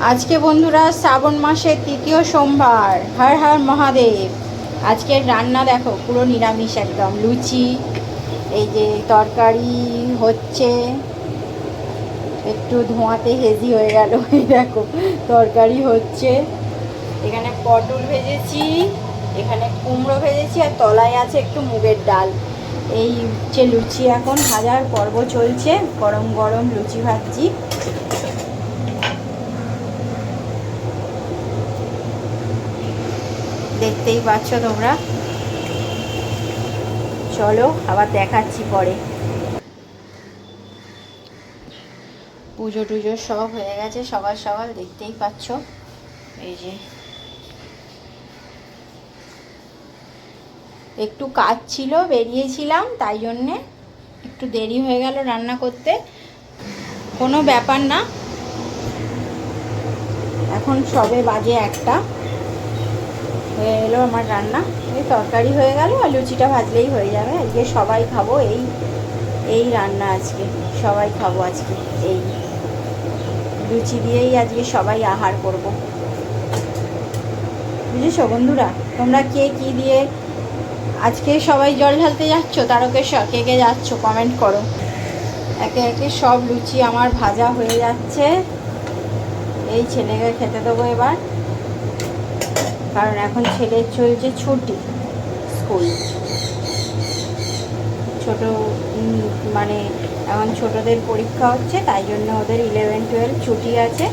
আজকে বন্ধুরা শ্রাবণ মাসের তৃতীয় সোমবার। হর হর মহাদেব। আজকের রান্না দেখো, পুরো নিরামিষ একদম। লুচি, এই যে তরকারি হচ্ছে, একটু ধোঁয়াতে হেজি হয়ে গেল। এই দেখো, তরকারি হচ্ছে। এখানে পটল ভেজেছি, এখানে কুমড়ো ভেজেছি, আর তলায় আছে একটু মুগের ডাল। এই যে লুচি এখন হাজার পর্ব চলছে। গরম গরম লুচি ভাজছি। দেখতেই পাচ্ছ তোমরা। চলো, আবার দেখাচ্ছি পরে। পুজো টুজো সব হয়ে গেছে, সকাল সকাল দেখতেই পাচ্ছ। এই যে। একটু কাজ ছিল, বেরিয়েছিলাম, তাই জন্যে একটু দেরি হয়ে গেল রান্না করতে। কোনো ব্যাপার না। এখন সবে বাজে একটা। হয়ে এলো আমার রান্না। এই তরকারি হয়ে গেল আর লুচিটা ভাজলেই হয়ে যাবে। আজকে সবাই খাব এই এই রান্না আজকে। সবাই খাব আজকে এই। লুচি দিয়েই আজকে সবাই আহার করব। বুঝেছ বন্ধুরা? তোমরা কে কি দিয়ে আজকে সবাই জল ঢালতে যাচ্ছ? তারকেশ্বর, কে কে যাচ্ছ? কমেন্ট করো। একে একে সব লুচি আমার ভাজা হয়ে যাচ্ছে। এই ছেলেকে খেতে দেবো এবার। কারণ এখন ছেলের চলছে ছুটি স্কুল। ছোট মানে এখন ছোটদের পরীক্ষা হচ্ছে, তাই জন্য ওদের ইলেভেন টুয়েলভ ছুটি আছে।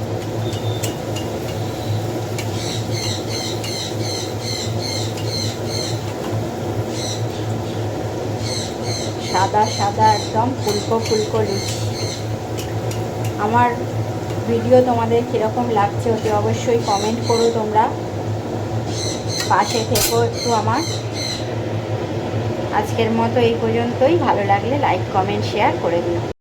সাদা সাদা একদম ফুলকো ফুলকো লুচি আমার ভিডিও তোমাদের কীরকম লাগছে অতি অবশ্যই কমেন্ট করো তোমরা। পাশে থেকো একটু আমার। আজকের মতো এই পর্যন্তই। ভালো লাগলে লাইক কমেন্ট শেয়ার করে দিও।